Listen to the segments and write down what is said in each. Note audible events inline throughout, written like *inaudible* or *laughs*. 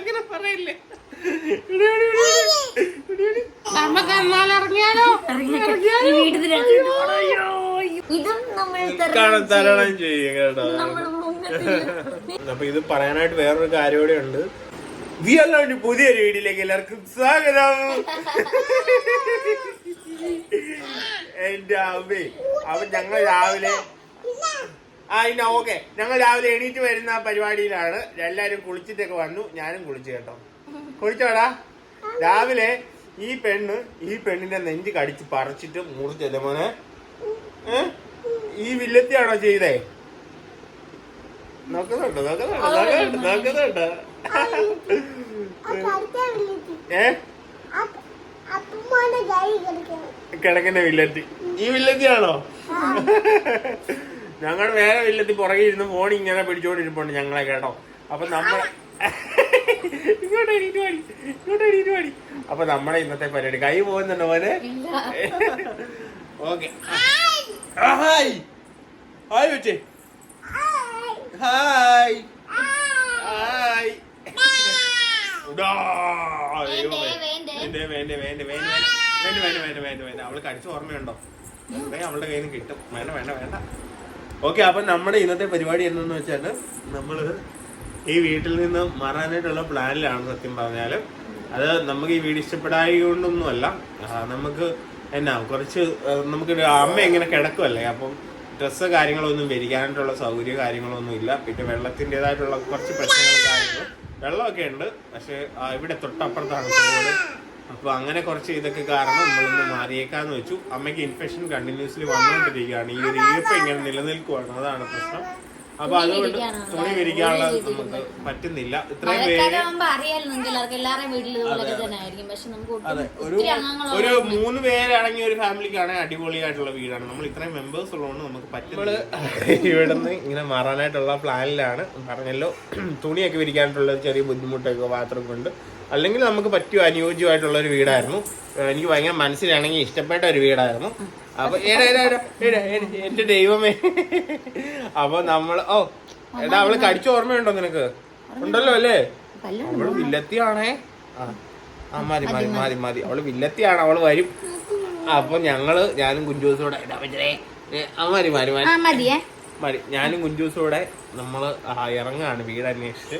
അങ്ങനെ പറയല്ലേ. ഇറങ്ങിയാലോ. ഇതും നമ്മൾ തരണം തരണം ചെയ്യും കേട്ടോ. അപ്പൊ ഇത് പറയാനായിട്ട് വേറൊരു കാര്യം കൂടെ ഉണ്ട്. വി അല്ലാണ്ട് പുതിയൊരു വീഡിയോയിലേക്ക് എല്ലാവർക്കും സ്വാഗതം. *laughs* എന്റെ അമ്മേ അപ്പൊ ഞങ്ങൾ രാവിലെ ആ ഇന്ന ഓക്കെ ഞങ്ങൾ രാവിലെ എണീറ്റ് വരുന്ന പരിപാടിയിലാണ്. എല്ലാരും കുളിച്ചിട്ടൊക്കെ വന്നു. ഞാനും കുളിച്ചു കേട്ടോ. കുളിച്ചോടാ. രാവിലെ ഈ പെണ്ണ് ഈ പെണ്ണിന്റെ നെഞ്ച് കടിച്ച് പറിച്ചിട്ട് മുറിച്ചല്ലേ മോനെ? ഈ വില്ലത്തിയാണോ ചെയ്തേ? നോക്കുന്നുണ്ട് നോക്കുന്നുണ്ട് നോക്കുന്നുണ്ട് നോക്കുന്നുണ്ട്. ഏ? കിടക്കുന്ന വില്ലത്തി. ഈ വില്ലത്തിയാണോ? ഞങ്ങളുടെ വേറെ വില്ലത്തിൽ പുറകെ ഇരുന്ന് ഫോൺ ഇങ്ങനെ പിടിച്ചോണ്ടിരിപ്പുണ്ട് ഞങ്ങളെ കേട്ടോ. അപ്പൊ നമ്മൾ *laughs* ഇങ്ങോട്ട് ഇങ്ങോട്ട് അപ്പൊ നമ്മളെ ഇന്നത്തെ പരിപാടി. കൈ പോകുന്നുണ്ടോ മോനെ? *laughs* ഓക്കെ. ഹായ്. ഹായ് വെച്ചേ ഹായ്. ഹായ്. ഉടാ, ദൈവമേ. വേണ്ടേ? വേണ്ടേ, വേണ്ടേ, വേണ്ടേ, വേണ്ടേ, വേണ്ട, വേണ്ട, വേണ്ട, വേണ്ട, വേണ്ട. അവൾ കടിച്ച ഓർമ്മയുണ്ടോ? അവളുടെ കയ്യിൽ നിന്ന് കിട്ടും. വേണ്ട വേണ്ട വേണ്ട. ഓക്കെ അപ്പൊ നമ്മുടെ ഇന്നത്തെ പരിപാടി എന്തെന്ന് വെച്ചാൽ നമ്മൾ ഈ വീട്ടിൽ നിന്ന് മാറാനായിട്ടുള്ള പ്ലാനിലാണ് സത്യം പറഞ്ഞാൽ. അത് നമുക്ക് ഈ വീട് ഇഷ്ടപ്പെടായി കൊണ്ടൊന്നുമല്ല. അല്ല നമുക്ക് എന്നാ കുറച്ച് നമുക്ക് അമ്മ എങ്ങനെ കിടക്കുമല്ലേ അപ്പം ഡ്രസ്സ് കാര്യങ്ങളൊന്നും വരിക്കാനായിട്ടുള്ള സൗകര്യ കാര്യങ്ങളൊന്നും ഇല്ല. പിന്നെ വെള്ളത്തിന്റെതായിട്ടുള്ള കുറച്ച് പ്രശ്നങ്ങളും കാര്യങ്ങളും. വെള്ളമൊക്കെ ഉണ്ട് പക്ഷെ ഇവിടെ തൊട്ടപ്പുറത്താണ് തോട്. അപ്പൊ അങ്ങനെ കുറച്ച് ഇതൊക്കെ കാരണം നമ്മളൊന്ന് മാറിയേക്കാന്ന് വെച്ചു. അമ്മയ്ക്ക് ഇൻഫെക്ഷൻ കണ്ടിന്യൂസ്ലി വന്നുകൊണ്ടിരിക്കുകയാണ് ഈ ഒരു ഈർപ്പം ഇങ്ങനെ നിലനിൽക്കുവാണ്. അതാണ് പ്രശ്നം. അപ്പൊ അതുകൊണ്ട് തുണി വിരിക്കാനുള്ള നമുക്ക് പറ്റുന്നില്ല. ഇത്രയും പേര് അതെ ഒരു ഒരു മൂന്ന് പേരടങ്ങിയ ഒരു ഫാമിലിക്കാണ് അടിപൊളിയായിട്ടുള്ള വീടാണ്. നമ്മൾ ഇത്രയും മെമ്പേഴ്സ് ഉള്ളതുകൊണ്ട് നമുക്ക് പറ്റുന്നത് ഇവിടെ നിന്ന് ഇങ്ങനെ മാറാനായിട്ടുള്ള പ്ലാനിലാണ്. പറഞ്ഞല്ലോ തുണിയൊക്കെ വിരിക്കാനായിട്ടുള്ള ചെറിയ ബുദ്ധിമുട്ടൊക്കെ മാത്രം കൊണ്ട്. അല്ലെങ്കിൽ നമുക്ക് പറ്റിയ അനുയോജ്യമായിട്ടുള്ള ഒരു വീടായിരുന്നു. എനിക്ക് ഭയങ്കര മനസ്സിലാണെങ്കിൽ ഇഷ്ടപ്പെട്ട ഒരു വീടായിരുന്നു. അപ്പൊ എന്റെ ദൈവമേ. അപ്പൊ നമ്മൾ ഓ എടാ അവൾ കടിച്ച ഓർമ്മയുണ്ടോ നിനക്ക്? ഉണ്ടല്ലോ അല്ലേ? അവൾ വില്ലത്തിയാണേ. ആ മതി മതി മതി. മതി അവൾ വില്ലത്തിയാണ് അവൾ വരും. അപ്പൊ ഞങ്ങൾ ഞാനും കുഞ്ചൂസോടെ മതി മതി മതി മതി ഞാനും കുഞ്ചൂസോടെ നമ്മൾ ഇറങ്ങാണ് വീട് അന്വേഷിച്ച്.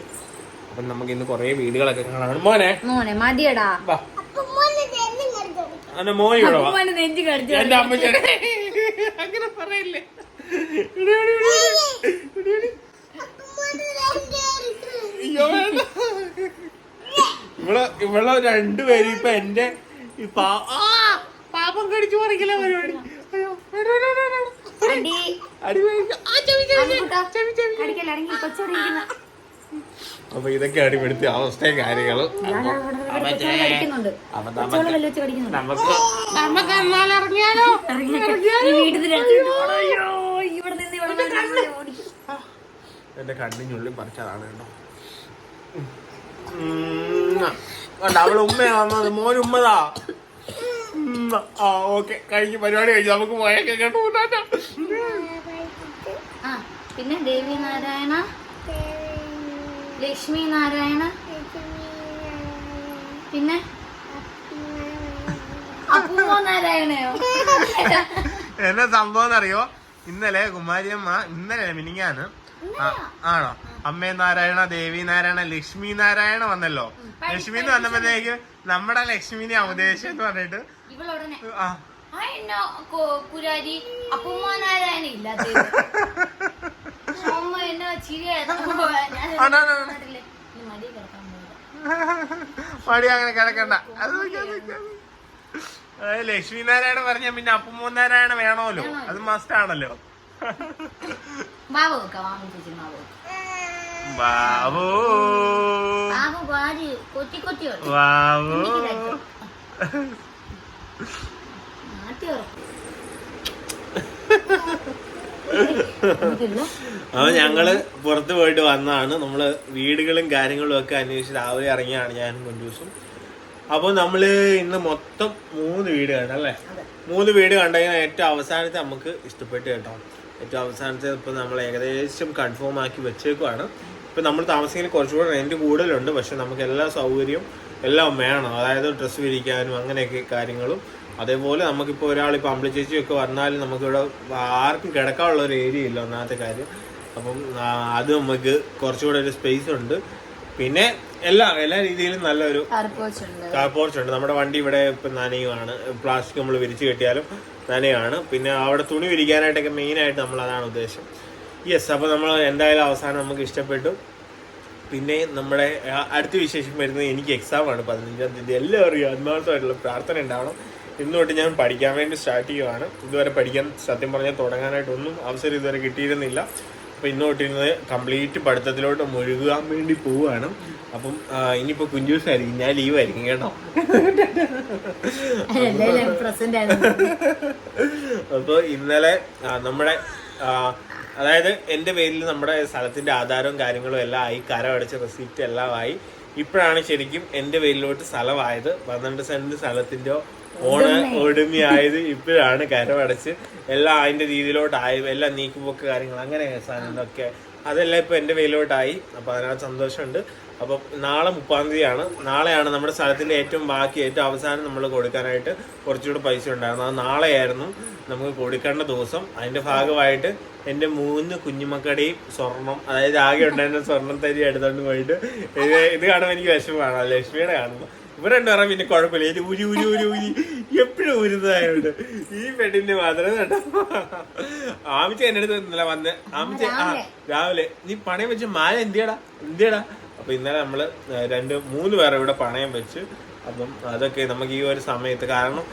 അപ്പൊ നമുക്ക് ഇന്ന് കൊറേ വീടുകളൊക്കെ കാണാൻ. മോനെ. മോനെ മതിയടാ. വാ അന്റെ മോൻ ഇവിടെ വാ നെഞ്ച് കടിച്ചു എന്റെ അമ്മച്ചേടെ അങ്ങനെ പറയല്ലേ. അയ്യോ, വേണ്ട. ഇവൾ ഇവൾ രണ്ടുപേരും ഇപ്പൊ എന്റെ ഈ പാ- ആ, പാപം കടിച്ചു പറിക്കില്ല പരിപാടി അയ്യോ, വേണ്ട, വേണ്ട, വേണ്ട, വേണ്ട. അടി അടി മേടിക്ക. ആ, ചെവി, ചെവി, ചെവി. ചെവി, ചെവി. അപ്പൊ ഇതൊക്കെ ഇവിടുത്തെ അവസ്ഥയും കാര്യങ്ങളും. നമുക്ക് നമുക്ക് എന്നാൽ ഇറങ്ങിയാലോ. എന്റെ കണ്ണിനുള്ളിൽ പറിച്ചതാണ് കേട്ടോ. അവൾ ഉമ്മയാണത് മോൻ ഉമ്മതാ. ആ ഓക്കെ. കഴിഞ്ഞ് പരിപാടി കഴിഞ്ഞു നമുക്ക് പോയേക്കെ കേട്ടോ. പിന്നെ ദേവി നാരായണ ലക്ഷ്മി നാരായണ. പിന്നെ? അപ്പൂമോ നാരായണയോ? എന്നാ സംഭവം അറിയോ ഇന്നലെ കുമാരിയമ്മ ഇന്നലെ മിനിങ്ങാണ് ആണോ? അമ്മേ നാരായണ ദേവി നാരായണ ലക്ഷ്മി നാരായണ വന്നല്ലോ. ലക്ഷ്മി എന്ന് വന്നപ്പോഴത്തേക്ക് നമ്മുടെ ലക്ഷ്മിനെ ഉദ്ദേശം എന്ന് പറഞ്ഞിട്ട് ഇവളുടനെ ആ. ആ എന്നോ കോ- പുരാരി അപ്പൂമോ നാരായണ ഇല്ലാത്ത *laughs* അമ്മ എന്നോ ചിരിയായിരുന്നു ഞാൻ ആണോ, ആണോ, ആണോ. നാട്ടിലെ ഈ മടി അങ്ങനെ കിടക്കണ്ട. അത് ലക്ഷ്മി നാരായണ പറഞ്ഞ പിന്നെ അപ്പുമോ നാരായണ വേണമല്ലോ. അത് മസ്റ്റ് ആണല്ലോ. ബാബു ബാബു പാടി കൊത്തി കൊത്തി ഉറക്കും. ബാബു എനിക്ക് തരും. നാട്ടി ഉറക്കും. എനിക്കില്ല. അപ്പൊ ഞങ്ങൾ പുറത്ത് പോയിട്ട് വന്നതാണ്. നമ്മൾ വീടുകളും കാര്യങ്ങളും ഒക്കെ അന്വേഷിച്ച് രാവിലെ ഇറങ്ങിയാണ് ഞാനും കൊണ്ടുദിവസം അപ്പൊ നമ്മൾ ഇന്ന് മൊത്തം മൂന്ന് വീട് കണ്ടല്ലേ അതെ. മൂന്ന് വീട് കണ്ടതിന് ഏറ്റവും അവസാനത്തെ നമുക്ക് ഇഷ്ടപ്പെട്ട് കേട്ടോ. ഏറ്റവും അവസാനത്തെ ഇപ്പൊ നമ്മൾ ഏകദേശം കൺഫേം ആക്കി വെച്ചേക്കുവാണ്. ഇപ്പം നമ്മൾ താമസിക്കുന്ന കുറച്ചുകൂടെ റെന്റ് കൂടുതലുണ്ട്. പക്ഷെ നമുക്ക് എല്ലാ സൗകര്യവും എല്ലാം വേണം. അതായത് ഡ്രസ്സ് വിരിക്കാനും അങ്ങനെയൊക്കെ കാര്യങ്ങളും അതേപോലെ നമുക്കിപ്പോൾ ഒരാളിപ്പോൾ അമ്പിളി ചേച്ചിയൊക്കെ വന്നാലും നമുക്കിവിടെ ആർക്കും കിടക്കാനുള്ള ഒരു ഏരിയ ഇല്ല ഒന്നാമത്തെ കാര്യം. അപ്പം അത് നമുക്ക് കുറച്ചുകൂടെ ഒരു സ്പേസ് ഉണ്ട്. പിന്നെ എല്ലാ എല്ലാ രീതിയിലും നല്ലൊരു കാർപോച്ചുണ്ട് കാർ പോർച്ച് ഉണ്ട്. നമ്മുടെ വണ്ടി ഇവിടെ ഇപ്പം നനയുമാണ് പ്ലാസ്റ്റിക് നമ്മൾ വിരിച്ചു കെട്ടിയാലും നനയാണ്. പിന്നെ അവിടെ തുണി വിരിക്കാനായിട്ടൊക്കെ മെയിനായിട്ട് നമ്മൾ അതാണ് ഉദ്ദേശം. യെസ് അപ്പോൾ നമ്മൾ എന്തായാലും അവസാനം നമുക്ക് ഇഷ്ടപ്പെട്ടു. പിന്നെ നമ്മുടെ അടുത്ത വിശേഷം വരുന്നത് എനിക്ക് എക്സാം ആണ്. പതിനഞ്ചാം തീയതി. എല്ലാവരും ആത്മാർത്ഥമായിട്ടുള്ള പ്രാർത്ഥന ഉണ്ടാവണം. ഇന്ന് തൊട്ട് ഞാൻ പഠിക്കാൻ വേണ്ടി സ്റ്റാർട്ട് ചെയ്യുവാണ്. ഇതുവരെ പഠിക്കാൻ സത്യം പറഞ്ഞാൽ തുടങ്ങാനായിട്ടൊന്നും അവസരം ഇതുവരെ കിട്ടിയിരുന്നില്ല. അപ്പോൾ ഇന്ന് തൊട്ടിരുന്നത് കംപ്ലീറ്റ് പഠിത്തത്തിലോട്ട് മുഴുകാൻ വേണ്ടി പോവുകയാണ്. അപ്പം ഇനിയിപ്പോൾ കുഞ്ചൂസായിരിക്കും ഞാൻ ലീവ് ആയിരിക്കും കേട്ടോ. അപ്പോൾ ഇന്നലെ നമ്മുടെ അതായത് എന്റെ പേരിൽ നമ്മുടെ സ്ഥലത്തിന്റെ ആധാരവും കാര്യങ്ങളും എല്ലാം ആയി കരമടച്ച റെസിപ്റ്റ് എല്ലാം ആയി. ഇപ്പോഴാണ് ശരിക്കും എന്റെ പേരിലോട്ട് സ്ഥലമായത്. പന്ത്രണ്ട് സെന്റ് സ്ഥലത്തിന്റെ ഓണ ഒടുമിയായത് ഇപ്പോഴാണ് കരമടച്ച്. എല്ലാം അതിന്റെ രീതിയിലോട്ടായി എല്ലാം നീക്കുപോക്ക് കാര്യങ്ങൾ അങ്ങനെ സാധനങ്ങളൊക്കെ അതെല്ലാം ഇപ്പൊ എന്റെ വെയിലോട്ടായി അപ്പൊ അതിനകത്ത് സന്തോഷമുണ്ട്. അപ്പൊ നാളെ മുപ്പാം തീയതിയാണ്. നാളെയാണ് നമ്മുടെ സ്ഥലത്തിന്റെ ഏറ്റവും ബാക്കി ഏറ്റവും അവസാനം നമ്മൾ കൊടുക്കാനായിട്ട് കുറച്ചുകൂടെ പൈസ ഉണ്ടായിരുന്നു അത് നാളെയായിരുന്നു നമുക്ക് കൊടുക്കേണ്ട ദിവസം. അതിന്റെ ഭാഗമായിട്ട് എന്റെ മൂന്ന് കുഞ്ഞുമക്കളുടെയും സ്വർണം അതായത് ആകെ ഉണ്ടായിരുന്ന സ്വർണം തരി എടുത്തോണ്ട് പോയിട്ട്. ഇത് ഇത് കാണുമ്പോൾ എനിക്ക് വിഷമമാണ്. ലക്ഷ്മിയുടെ കാണുമ്പോൾ ഇവർ രണ്ടുപേരും പിന്നെ കുഴപ്പമില്ല. ഇത് ഉരി ഉരി ഉരി ഉരി എപ്പോഴും ഉരുന്നതായോണ്ട് ഈ പെണ്ണിന്റെ മാത്രമേ കേട്ടോ. ആമിച്ച എന്റെ അടുത്ത് ഇന്നലെ വന്ന്. ആമിച്ച ആ രാവിലെ. നീ പണയം വെച്ച് മാല എന്തിയടാ? എന്തിയടാ? അപ്പൊ ഇന്നലെ നമ്മൾ രണ്ട് മൂന്ന് പേരെ ഇവിടെ പണയം വെച്ച് അപ്പം അതൊക്കെ നമുക്ക് ഈ ഒരു സമയത്ത് കാരണം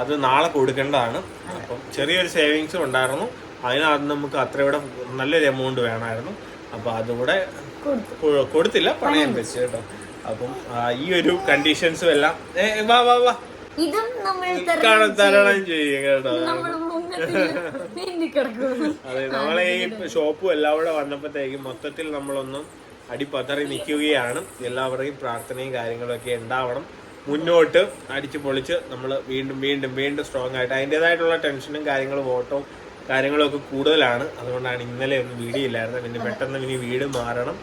അത് നാളെ കൊടുക്കേണ്ടതാണ്. അപ്പം ചെറിയൊരു സേവിങ്സും ഉണ്ടായിരുന്നു. അതിനകത്ത് നമുക്ക് അത്ര ഇവിടെ നല്ലൊരു എമൗണ്ട് വേണമായിരുന്നു. അപ്പൊ അതുകൂടെ കൊടുത്തില്ല. പണയം വെച്ച് കേട്ടോ. അപ്പം ഈ ഒരു കണ്ടീഷൻസും എല്ലാം. വാ വാ വാ. ഇതും നമ്മൾ തരണം ചെയ്യും. കേട്ടോ. അതെ നമ്മളെ ഈ ഷോപ്പും എല്ലാം കൂടെ വന്നപ്പോഴത്തേക്കും മൊത്തത്തിൽ നമ്മളൊന്നും അടിപ്പതറി നിൽക്കുകയാണ്. എല്ലാവരുടെയും പ്രാർത്ഥനയും കാര്യങ്ങളൊക്കെ ഉണ്ടാവണം. മുന്നോട്ട് അടിച്ചു പൊളിച്ച് നമ്മൾ വീണ്ടും വീണ്ടും വീണ്ടും സ്ട്രോങ് ആയിട്ട് അതിന്റെതായിട്ടുള്ള ടെൻഷനും കാര്യങ്ങളും ഓട്ടവും കാര്യങ്ങളും ഒക്കെ കൂടുതലാണ്. അതുകൊണ്ടാണ് ഇന്നലെ ഒന്നും വീഡിയോ ഇല്ലായിരുന്നു. പിന്നെ പെട്ടെന്ന് ഇനി വീട് മാറണം.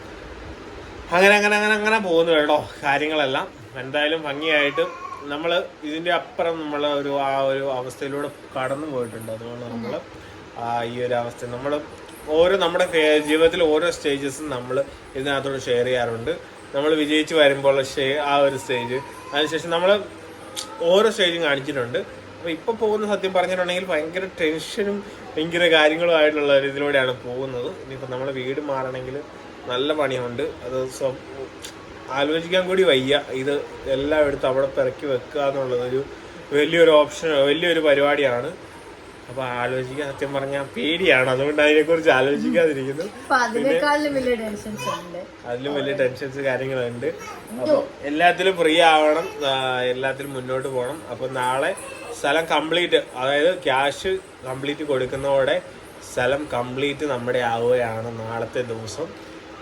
അങ്ങനെ അങ്ങനെ അങ്ങനെ അങ്ങനെ പോകുന്നു കേട്ടോ കാര്യങ്ങളെല്ലാം. എന്തായാലും ഭംഗിയായിട്ട് നമ്മൾ ഇതിന്റെ അപ്പുറം നമ്മൾ ഒരു ആ ഒരു അവസ്ഥയിലൂടെ കടന്നു പോയിട്ടുണ്ട്. അതുകൊണ്ട് നമ്മൾ ഈ ഒരു അവസ്ഥ നമ്മൾ ഓരോ നമ്മുടെ ജീവിതത്തിൽ ഓരോ സ്റ്റേജസും നമ്മൾ ഇതിനകത്തോട് ഷെയർ ചെയ്യാറുണ്ട്. നമ്മൾ വിജയിച്ച് വരുമ്പോൾ ഷേ ആ ഒരു സ്റ്റേജ് അതിനുശേഷം നമ്മൾ ഓരോ സ്റ്റേജും കാണിച്ചിട്ടുണ്ട്. അപ്പോൾ ഇപ്പോൾ പോകുന്ന സത്യം പറഞ്ഞിട്ടുണ്ടെങ്കിൽ ഭയങ്കര ടെൻഷനും ഭയങ്കര കാര്യങ്ങളും ആയിട്ടുള്ള ഒരു ഇതിലൂടെയാണ് പോകുന്നത്. ഇനിയിപ്പോൾ നമ്മൾ വീട് മാറണമെങ്കിൽ നല്ല പണിയുണ്ട്. അത് ആലോചിക്കാൻ കൂടി വയ്യ. ഇത് എല്ലാം എടുത്ത് അവിടെ പിറക്കി വെക്കുക എന്നുള്ളതൊരു വലിയൊരു ഓപ്ഷൻ വലിയൊരു പരിപാടിയാണ്. അപ്പൊ ആലോചിക്കാൻ സത്യം പറഞ്ഞാൽ പേടിയാണ്. അതുകൊണ്ട് അതിനെ കുറിച്ച് ആലോചിക്കാതിരിക്കുന്നു അതിലും വലിയ ടെൻഷൻസ് കാര്യങ്ങളുണ്ട്. അപ്പൊ എല്ലാത്തിലും ഫ്രീ ആവണം. എല്ലാത്തിലും മുന്നോട്ട് പോകണം. അപ്പൊ നാളെ സ്ഥലം കംപ്ലീറ്റ് അതായത് ക്യാഷ് കംപ്ലീറ്റ് കൊടുക്കുന്നതോടെ സ്ഥലം കംപ്ലീറ്റ് നമ്മുടെ ആവുകയാണ് നാളത്തെ ദിവസം.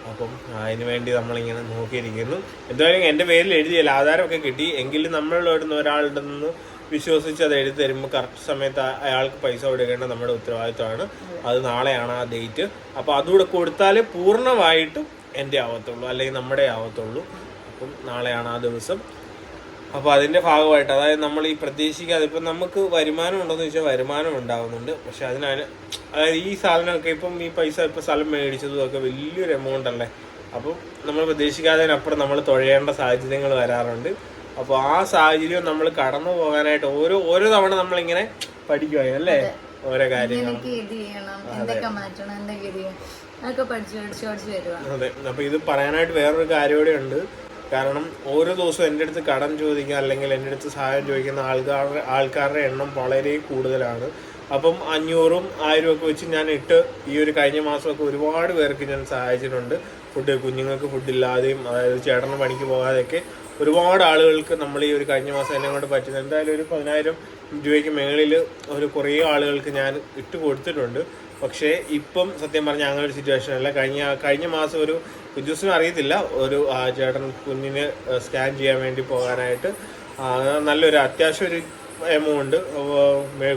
അപ്പം അതിന് വേണ്ടി നമ്മളിങ്ങനെ നോക്കിയിരിക്കുന്നു. എന്തായാലും എന്റെ പേരിൽ എഴുതിയല്ല ആധാരമൊക്കെ കിട്ടി. എങ്കിലും നമ്മളിടുന്ന ഒരാളുടെ നിന്ന് വിശ്വസിച്ച് അത് എഴുതി തരുമ്പോൾ കറക്റ്റ് സമയത്ത് അയാൾക്ക് പൈസ കൊടുക്കേണ്ട നമ്മുടെ ഉത്തരവാദിത്തമാണ് അത് നാളെയാണ് ആ ഡേറ്റ് അപ്പോൾ അതുകൂടെ കൊടുത്താലേ പൂർണമായിട്ടും എന്റെ ആവത്തുള്ളൂ. അല്ലെങ്കിൽ നമ്മുടെ ആവത്തുള്ളൂ. അപ്പം നാളെയാണ് ആ ദിവസം. അപ്പോൾ അതിന്റെ ഭാഗമായിട്ട് അതായത് നമ്മൾ ഈ പ്രതീക്ഷിക്കാതെ ഇപ്പം നമുക്ക് വരുമാനം ഉണ്ടോയെന്ന് ചോദിച്ചാൽ വരുമാനം ഉണ്ടാകുന്നുണ്ട് പക്ഷെ അതിനതിന് അതായത് ഈ സാധനമൊക്കെ ഇപ്പം ഈ പൈസ ഇപ്പം സ്ഥലം മേടിച്ചതും ഒക്കെ വലിയൊരു എമൗണ്ട് അല്ലേ? അപ്പം നമ്മൾ പ്രതീക്ഷിക്കാതിനപ്പുറം നമ്മൾ തുഴയേണ്ട സാഹചര്യങ്ങൾ വരാറുണ്ട്. അപ്പോൾ ആ സാഹചര്യം നമ്മൾ കടന്നു പോകാനായിട്ട് ഓരോ ഓരോ തവണ നമ്മളിങ്ങനെ പഠിക്കുവായി അല്ലേ? ഓരോ കാര്യങ്ങൾ. അതെ. അപ്പൊ ഇത് പറയാനായിട്ട് വേറൊരു കാര്യം കൂടെ ഉണ്ട്. കാരണം ഓരോ ദിവസവും എന്റെ അടുത്ത് കടം ചോദിക്കുക അല്ലെങ്കിൽ എന്റെ അടുത്ത് സഹായം ചോദിക്കുന്ന ആൾക്കാരുടെ ആൾക്കാരുടെ എണ്ണം വളരെ കൂടുതലാണ്. അപ്പം അഞ്ഞൂറും ആയിരം ഒക്കെ വെച്ച് ഞാൻ ഇട്ട് ഈ ഒരു കഴിഞ്ഞ മാസമൊക്കെ ഒരുപാട് പേർക്ക് ഞാൻ സഹായിച്ചിട്ടുണ്ട്. ഫുഡ് കുഞ്ഞുങ്ങൾക്ക് ഫുഡ് ഇല്ലാതെയും അതായത് ചേട്ടന് പണിക്ക് പോകാതെയൊക്കെ ഒരുപാട് ആളുകൾക്ക് നമ്മൾ ഈ ഒരു കഴിഞ്ഞ മാസം എന്നെ കൊണ്ട് പറ്റുന്നത് എന്തായാലും ഒരു പതിനായിരം രൂപയ്ക്ക് മേളിൽ ഒരു കുറേ ആളുകൾക്ക് ഞാൻ ഇട്ട് കൊടുത്തിട്ടുണ്ട്. പക്ഷേ ഇപ്പം സത്യം പറഞ്ഞാൽ അങ്ങനെ ഒരു സിറ്റുവേഷൻ അല്ല. കഴിഞ്ഞ കഴിഞ്ഞ മാസം ഒരു കുജൂസിനും അറിയത്തില്ല. ഒരു ചേട്ടൻ കുഞ്ഞിന് സ്കാൻ ചെയ്യാൻ വേണ്ടി പോകാനായിട്ട്. നല്ലൊരു അത്യാവശ്യം ഒരു എമൗണ്ട്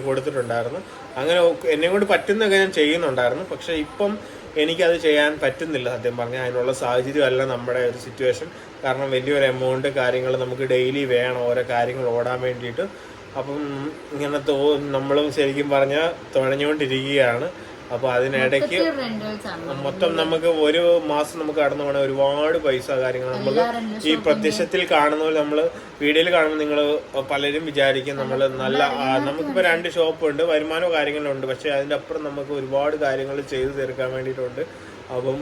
കൊടുത്തിട്ടുണ്ടായിരുന്നു. അങ്ങനെ എന്നെ കൊണ്ട് പറ്റുന്നൊക്കെ ഞാൻ ചെയ്യുന്നുണ്ടായിരുന്നു. പക്ഷേ ഇപ്പം എനിക്കത് ചെയ്യാൻ പറ്റുന്നില്ല സത്യം പറഞ്ഞാൽ. അതിനുള്ള സാഹചര്യമല്ല നമ്മുടെ ഒരു സിറ്റുവേഷൻ കാരണം വലിയൊരു എമൗണ്ട് കാര്യങ്ങൾ നമുക്ക് ഡെയിലി വേണം ഓരോ കാര്യങ്ങൾ ഓടാൻ വേണ്ടിയിട്ട്. അപ്പം ഇങ്ങനെ തോ നമ്മളും ശരിക്കും പറഞ്ഞാൽ തുഴഞ്ഞുകൊണ്ടിരിക്കുകയാണ്. അപ്പോൾ അതിനിടയ്ക്ക് മൊത്തം നമുക്ക് ഒരു മാസം നമുക്ക് കടന്നു പോകണ ഒരുപാട് പൈസ കാര്യങ്ങൾ നമ്മൾ ഈ പ്രത്യക്ഷത്തിൽ കാണുന്ന പോലെ നമ്മൾ വീഡിയോയിൽ കാണുമ്പോൾ നിങ്ങൾ പലരും വിചാരിക്കും നമ്മൾ നല്ല നമുക്കിപ്പോ നമുക്കിപ്പോൾ രണ്ട് ഷോപ്പ് ഉണ്ട് വരുമാനവും കാര്യങ്ങളുണ്ട് പക്ഷേ അതിന്റെ അപ്പുറം നമുക്ക് ഒരുപാട് കാര്യങ്ങൾ ചെയ്തു തീർക്കാൻ വേണ്ടിയിട്ടുണ്ട്. അപ്പം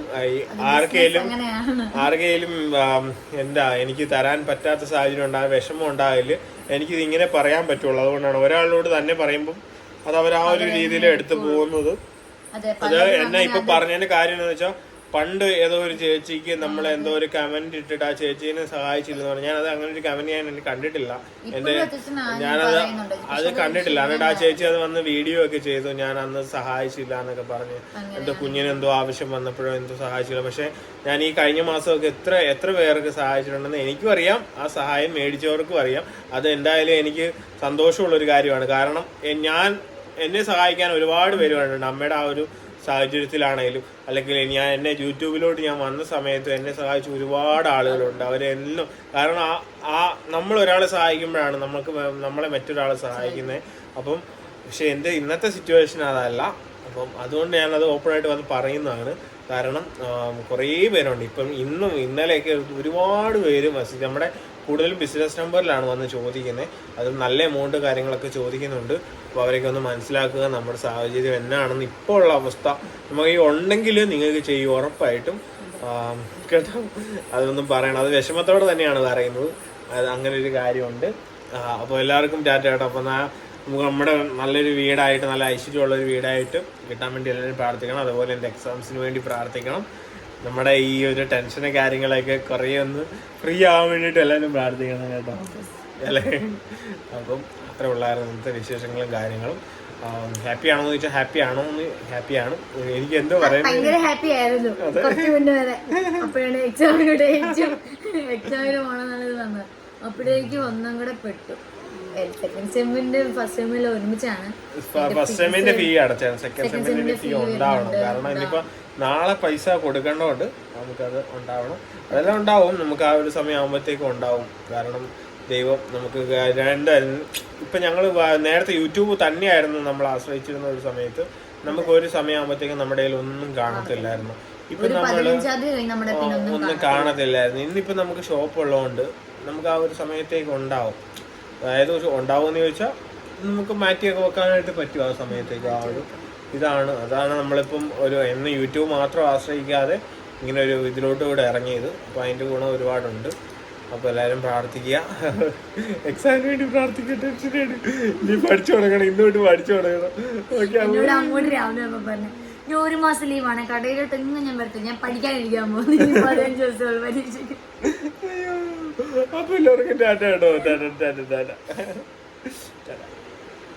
ആർക്കെങ്കിലും ആർക്കെങ്കിലും എന്താ എനിക്ക് തരാൻ പറ്റാത്ത സാഹചര്യം ഉണ്ടായ വിഷമം ഉണ്ടായാൽ എനിക്കിത് ഇങ്ങനെ പറയാൻ പറ്റുള്ളൂ. അതുകൊണ്ടാണ് ഒരാളോട് തന്നെ പറയുമ്പം അത് അവർ ആ ഒരു രീതിയിൽ എടുത്തു പോകുന്നത്. അതെ എന്നെ ഇപ്പൊ പറഞ്ഞതിന്റെ കാര്യം എന്ന് വെച്ചാൽ പണ്ട് ഏതോ ഒരു ചേച്ചിക്ക് നമ്മൾ എന്തോ ഒരു കമന്റ് ഇട്ടിട്ട് ആ ചേച്ചീനെ സഹായിച്ചില്ലെന്ന് പറഞ്ഞു ഞാനത് അങ്ങനെ ഒരു കമന്റ് ഞാൻ എന്നെ കണ്ടിട്ടില്ല. എന്റെ ഞാനത് അത് കണ്ടിട്ടില്ല. എന്നിട്ട് ആ ചേച്ചി അത് വന്ന് വീഡിയോ ഒക്കെ ചെയ്തു. ഞാൻ അന്ന് സഹായിച്ചില്ല എന്നൊക്കെ പറഞ്ഞു. എന്തോ കുഞ്ഞിന് എന്തോ ആവശ്യം വന്നപ്പോഴോ എന്തോ സഹായിച്ചില്ല. പക്ഷെ ഞാൻ ഈ കഴിഞ്ഞ മാസമൊക്കെ എത്ര എത്ര പേർക്ക് സഹായിച്ചിട്ടുണ്ടെന്ന് എനിക്കും അറിയാം. ആ സഹായം മേടിച്ചവർക്കും അറിയാം. അത് എന്തായാലും എനിക്ക് സന്തോഷമുള്ള ഒരു കാര്യമാണ്. കാരണം ഞാൻ എന്നെ സഹായിക്കാൻ ഒരുപാട് പേര് കണ്ടിട്ടുണ്ട് അമ്മയുടെ ആ ഒരു സാഹചര്യത്തിലാണെങ്കിലും അല്ലെങ്കിൽ ഞാൻ എന്നെ യൂട്യൂബിലോട്ട് ഞാൻ വന്ന സമയത്ത് എന്നെ സഹായിച്ച ഒരുപാട് ആളുകളുണ്ട്. അവരെല്ലാം കാരണം ആ ആ നമ്മൾ ഒരാളെ സഹായിക്കുമ്പോഴാണ് നമുക്ക് നമ്മളെ മറ്റൊരാളെ സഹായിക്കുന്നത് അപ്പം പക്ഷെ എന്റെ ഇന്നത്തെ സിറ്റുവേഷൻ അതല്ല. അപ്പം അതുകൊണ്ട് ഞാനത് ഓപ്പണായിട്ട് വന്ന് പറയുന്നതാണ്. കാരണം കുറേ പേരുണ്ട്. ഇപ്പം ഇന്നും ഇന്നലെയൊക്കെ ഒരുപാട് പേര് മെസ്സേജ് നമ്മുടെ കൂടുതലും ബിസിനസ് നമ്പറിലാണ് വന്ന് ചോദിക്കുന്നത് അതും നല്ല എമൗണ്ട് കാര്യങ്ങളൊക്കെ ചോദിക്കുന്നുണ്ട്. അപ്പോൾ അവരൊക്കെ ഒന്ന് മനസ്സിലാക്കുക നമ്മുടെ സാഹചര്യം എന്നാണെന്ന് ഇപ്പോൾ ഉള്ള അവസ്ഥ. നമുക്ക് ഈ ഉണ്ടെങ്കിൽ നിങ്ങൾക്ക് ചെയ്യും ഉറപ്പായിട്ടും. കേട്ടോ? അതൊന്നും പറയണം അത് വിഷമത്തോടെ തന്നെയാണ് പറയുന്നത് അത് അങ്ങനെ ഒരു കാര്യമുണ്ട്. അപ്പോൾ എല്ലാവർക്കും ടാറ്റ കേട്ടോ. അപ്പോൾ നമുക്ക് നമ്മുടെ നല്ലൊരു വീടായിട്ട് നല്ല ഐശ്വര്യമുള്ള ഒരു വീടായിട്ട് കിട്ടാൻ വേണ്ടി എല്ലാവരും പ്രാർത്ഥിക്കണം. അതുപോലെ എന്റെ എക്സാംസിന് വേണ്ടി പ്രാർത്ഥിക്കണം. നമ്മുടെ ഈ ഒരു ടെൻഷനും കാര്യങ്ങളൊക്കെ കുറേ ഒന്ന് ഫ്രീ ആവാൻ വേണ്ടിയിട്ട് എല്ലാവരും പ്രാർത്ഥിക്കണം കേട്ടോ. അല്ലേ? അപ്പം അത്ര ഉള്ളായിരുന്നു ഇന്നത്തെ വിശേഷങ്ങളും കാര്യങ്ങളും. ഹാപ്പി ആണോ എന്ന് ചോദിച്ചാൽ ഹാപ്പി ആണോ എന്ന് ഹാപ്പിയാണ്. എനിക്ക് എന്തോ പറയാൻ ഭയങ്കര ഹാപ്പി ആയിരുന്നു. കുറച്ച് മുന്നേ വരെ. അപ്പോഴാണ് എക്സാമിന് വന്നത്. അപ്പോഴേക്കും ഒന്നും കൂടെ പെട്ടു. സെക്കൻഡ് സെമ്മിന്റെ ഫസ്റ്റ് സെമ്മിൽ ഒരുമിച്ചാണ്. ഫസ്റ്റ് സെമ്മിന്റെ ഫീ അടച്ചാണ്. സെക്കൻഡ് സെമ്മിന്റെ ഫീ ഉണ്ടാവണം. കാരണം ഇനിയിപ്പോ നാളെ പൈസ കൊടുക്കേണ്ടതുകൊണ്ട് നമുക്കത് ഉണ്ടാവണം. അതെല്ലാം ഉണ്ടാവും. നമുക്ക് ആ ഒരു സമയം ആകുമ്പോഴത്തേക്കും ഉണ്ടാവും. കാരണം ദൈവം നമുക്ക് എന്തായാലും ഇപ്പൊ ഞങ്ങൾ നേരത്തെ യൂട്യൂബ് തന്നെയായിരുന്നു നമ്മൾ ആശ്രയിച്ചിരുന്ന ഒരു സമയത്ത്. നമുക്ക് ഒരു സമയമാകുമ്പോഴത്തേക്കും നമ്മുടെ കയ്യിൽ ഒന്നും കാണത്തില്ലായിരുന്നു. ഇപ്പൊ നമ്മൾ ഒന്നും കാണത്തില്ലായിരുന്നു. ഇന്നിപ്പോ നമുക്ക് ഷോപ്പ് ഉള്ളതുകൊണ്ട് നമുക്ക് ആ ഒരു സമയത്തേക്ക് ഉണ്ടാവും. അതായത് ഒരു ഉണ്ടാവുമെന്ന് ചോദിച്ചാൽ നമുക്ക് മാറ്റിയൊക്കെ വെക്കാനായിട്ട് പറ്റും ആ സമയത്തേക്ക് ആ ഒരു ഇതാണ്. അതാണ് നമ്മളിപ്പം ഒരു എന്ന് യൂട്യൂബ് മാത്രം ആശ്രയിക്കാതെ ഇങ്ങനെ ഒരു ഇതിലോട്ട് കൂടെ ഇറങ്ങിയത്. അപ്പോൾ അതിന്റെ ഗുണം ഒരുപാടുണ്ട്. അപ്പോൾ എല്ലാവരും പ്രാർത്ഥിക്കുക. എക്സാമിന് വേണ്ടി പ്രാർത്ഥിക്കട്ടെ ടെൻഷനാണ് നീ പഠിച്ചു തുടങ്ങണം ഇന്ന് തൊട്ട് പഠിച്ചു തുടങ്ങണം. ഓക്കെ അങ്ങോട്ട് രാവിലെ അപ്പൊ പറഞ്ഞു ഞാൻ ഒരു മാസം ലീവാണ് കടയിലോട്ട് എങ്ങും ഞാൻ വരത്തില്ല ഞാൻ പഠിക്കാനിരിക്കാൻ പോകുന്നു പതിനഞ്ച് ദിവസമുള്ള പരീക്ഷയ്ക്ക്. അപ്പൊ എല്ലാവർക്കും ടാറ്റ കേട്ടോ ടാറ്റ ടാറ്റ ടാറ്റ.